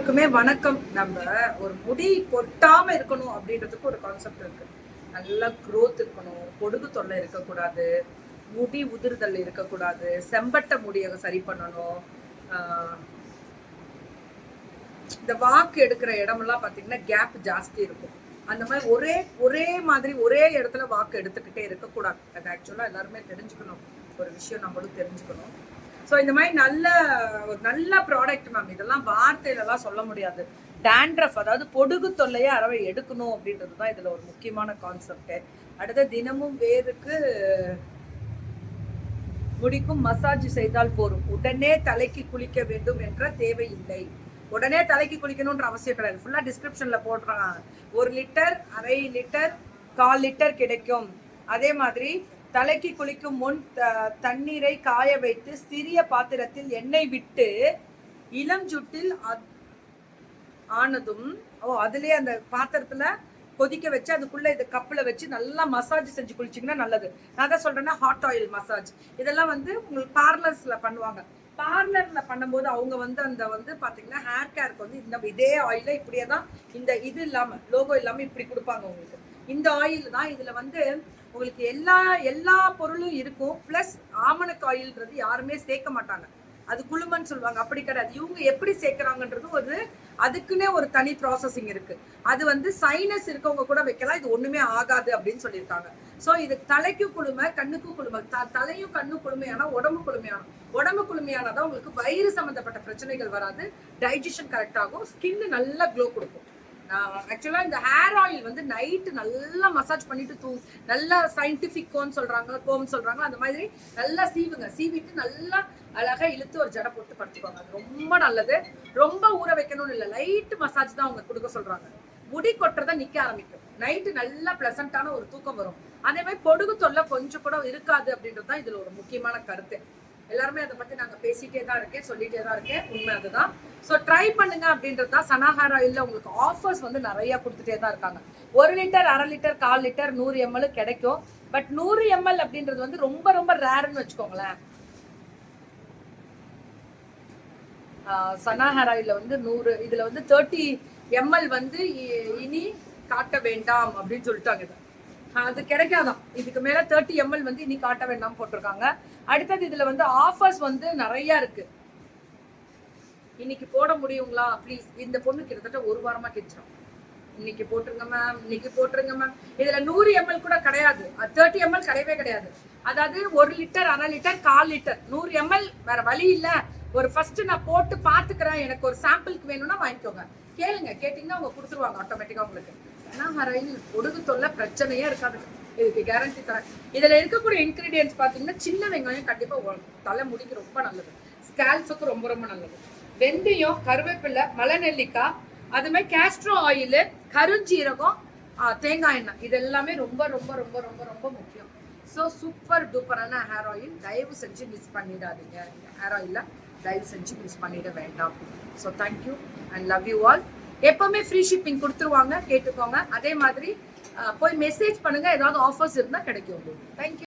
எல்லாருக்குமே வணக்கம். நம்ம ஒரு முடி கொட்டாம இருக்கணும் அப்படின்றதுக்கு ஒரு கான்செப்ட் இருக்கு. நல்லா க்ரோத் இருக்கணும். பொடுகு தொல்லை இருக்கக்கூடாது. முடி உதிர்தல் இருக்கக்கூடாது. செம்பட்ட முடியை சரி பண்ணணும். இந்த வாக்கு எடுக்கிற இடமெல்லாம் பார்த்தீங்கன்னா கேப் ஜாஸ்தி இருக்கும். அந்த மாதிரி ஒரே ஒரே மாதிரி ஒரே இடத்துல வாக்கு எடுத்துக்கிட்டே இருக்கக்கூடாது. அது ஆக்சுவலாக எல்லாருமே தெரிஞ்சுக்கணும். ஒரு விஷயம் நம்மளும் தெரிஞ்சுக்கணும். ஸோ இந்த மாதிரி நல்ல ஒரு நல்ல ப்ராடக்ட் மேம் இதெல்லாம் வார்த்தையிலலாம் சொல்ல முடியாது. டேண்ட்ரஃப் அதாவது பொடுகு தொல்லையை அறவை எடுக்கணும் அப்படின்றது தான் இதில் ஒரு முக்கியமான கான்செப்ட் அடுத்த தினமும் வேருக்கு முடிக்கும் மசாஜ் செய்தால் போதும். உடனே தலைக்கு குளிக்க வேண்டும் என்ற தேவையில்லை உடனே தலைக்கு குளிக்கணும்ன்ற அவசியம் கிடையாது. ஃபுல்லாக டிஸ்கிரிப்ஷனில் போடுறாங்க. ஒரு லிட்டர் அரை லிட்டர் கால் லிட்டர் கிடைக்கும். அதே மாதிரி தலைக்கு குளிக்கும் முன் த- தண்ணீரை காய வைத்து சிறிய பாத்திரத்தில் எண்ணெய் விட்டு இளம் ஜுட்டில் ஆனதும் ஓ அதுலயே அந்த பாத்திரத்துல கொதிக்க வச்சு அதுக்குள்ள இது கப்பில் வச்சு நல்லா மசாஜ் செஞ்சு குளிச்சிங்கன்னா நல்லது. நான் தான் சொல்றேன்னா ஹாட் ஆயில் மசாஜ் இதெல்லாம் வந்து உங்களுக்கு பார்லர்ஸ்ல பண்ணுவாங்க. பார்லர்ல பண்ணும்போது அவங்க வந்து அந்த வந்து பாத்தீங்கன்னா ஹேர் கேருக்கு வந்து இந்த இதே ஆயில இப்படியே தான் இந்த இது இல்லாம லோகோ இல்லாம இப்படி கொடுப்பாங்க உங்களுக்கு. இந்த ஆயில் தான் இதுல வந்து உங்களுக்கு எல்லா எல்லா பொருளும் இருக்கும். ப்ளஸ் ஆமணக்கு ஆயில்ன்றது யாருமே சேர்க்க மாட்டாங்க. அது குழுமன்னு சொல்லுவாங்க. அப்படி கிடையாது. இவங்க எப்படி சேர்க்குறாங்கன்றது ஒரு அதுக்குன்னே ஒரு தனி ப்ராசஸிங் இருக்கு. அது வந்து சைனஸ் இருக்கவங்க கூட வைக்கலாம். இது ஒண்ணுமே ஆகாது அப்படின்னு சொல்லியிருக்காங்க. ஸோ இது தலைக்கு குளுமை கண்ணுக்கு குளுமை. த தலையும் கண்ணு குளுமையானா உடம்பு குழுமையான உடம்பு குழுமையானதான் உங்களுக்கு வயிறு சம்மந்தப்பட்ட பிரச்சனைகள் வராது. டைஜஷன் கரெக்ட் ஆகும். ஸ்கின் நல்லா க்ளோ கொடுக்கும். ஆக்சுவலாக இந்த ஹேர் ஆயில் வந்து நைட்டு நல்லா மசாஜ் பண்ணிட்டு தூ நல்லா சயின்டிஃபிக் கோன் சொல்றாங்க கோம்னு சொல்றாங்க அந்த மாதிரி நல்லா சீவுங்க. சீவிட்டு நல்லா அழகாக இழுத்து ஒரு ஜடை போட்டு படுத்துக்கோங்க. அது ரொம்ப நல்லது. ரொம்ப ஊற வைக்கணும்னு இல்லை லைட்டு மசாஜ் தான் அவங்க கொடுக்க சொல்றாங்க. முடி கொட்டுறதை நிற்க ஆரம்பிக்கும். நைட்டு நல்லா ப்ளசண்ட்டான ஒரு தூக்கம் வரும். அதே மாதிரி பொடுகு தொல்லை கொஞ்சம் கூட இருக்காது அப்படின்றது தான் இதில் ஒரு முக்கியமான கருத்து. எல்லாருமே அதை பத்தி நாங்க பேசிட்டே தான் இருக்கேன் சொல்லிட்டே தான் இருக்கேன். உண்மை அதுதான். ஸோ ட்ரை பண்ணுங்க அப்படின்றது தான் சனாஹாரா இல்ல உங்களுக்கு ஆஃபர்ஸ் வந்து நிறைய கொடுத்துட்டே தான் இருக்காங்க. ஒரு லிட்டர் அரை லிட்டர் கால் லிட்டர் நூறு எம்எல் கிடைக்கும். பட் நூறு எம்எல் அப்படின்றது வந்து ரொம்ப ரொம்ப ரேர்னு வச்சுக்கோங்களேன். சனாஹாரா வந்து நூறு இதுல வந்து தேர்ட்டி எம்எல் வந்து இ- இனி காட்ட வேண்டாம் அப்படின்னு சொல்லிட்டாங்க அது கிடைக்காதான் இதுக்கு மேல தேர்ட்டி எம்எல் வந்து இன்னைக்கு காட்ட வேண்டாம் போட்டிருக்காங்க. அடுத்தது இதுல வந்து ஆஃபர்ஸ் வந்து நிறைய இருக்கு. இன்னைக்கு போட முடியுங்களா? ப்ளீஸ் இந்த பொண்ணு கிட்டத்தட்ட ஒரு வாரமா கேட்டுச்சோம் இன்னைக்கு போட்டுருங்க மேம் இன்னைக்கு போட்டுருங்க மேம் இதுல நூறு எம்எல் கூட கிடையாது. தேர்ட்டி எம்எல் கிடையவே கிடையாது. அதாவது ஒரு லிட்டர் அரை லிட்டர் கால் லிட்டர். நூறு எம்எல் வேற வழி இல்ல. ஒரு ஃபர்ஸ்ட் நான் போட்டு பாத்துக்கிறேன் எனக்கு ஒரு சாம்பிளுக்கு வேணும்னா வாங்கிக்கோங்க. கேளுங்க. கேட்டீங்கன்னா அவங்க கொடுத்துருவாங்க ஆட்டோமேட்டிக்கா உங்களுக்கு. ஏன்னா ஹரையில் ஒடுகு தொல்லை பிரச்சனையே இருக்காது. இதுக்கு கேரண்டி தரேன். இதில் இருக்கக்கூடிய இன்க்ரீடியன்ஸ் பார்த்தீங்கன்னா சின்ன வெங்காயம் கண்டிப்பாக தலை முடிக்கு ரொம்ப நல்லது. ஸ்கேல்ஸுக்கு ரொம்ப ரொம்ப நல்லது. வெந்தயம் கருவேப்பிலை மலை நெல்லிக்காய் அது மாதிரி கேஸ்ட்ரோ ஆயில் கருஞ்சீரகம் தேங்காய் எண்ணெய். இது எல்லாமே ரொம்ப ரொம்ப ரொம்ப ரொம்ப ரொம்ப முக்கியம். ஸோ சூப்பர் டூப்பரான ஹேர் ஆயில் தயவு செஞ்சு மிஸ் பண்ணிடாதீங்க. ஹேர் ஆயிலில் தயவு செஞ்சு மிஸ் பண்ணிட வேண்டாம். So thank you and love you all எப்பவுமே ஃப்ரீ ஷிப்பிங் கொடுத்துருவாங்க கேட்டுக்கோங்க. அதே மாதிரி போய் மெசேஜ் பண்ணுங்க. ஏதாவது ஆஃபர்ஸ் இருந்தால் கிடைக்கும் உங்களுக்கு. தேங்க்யூ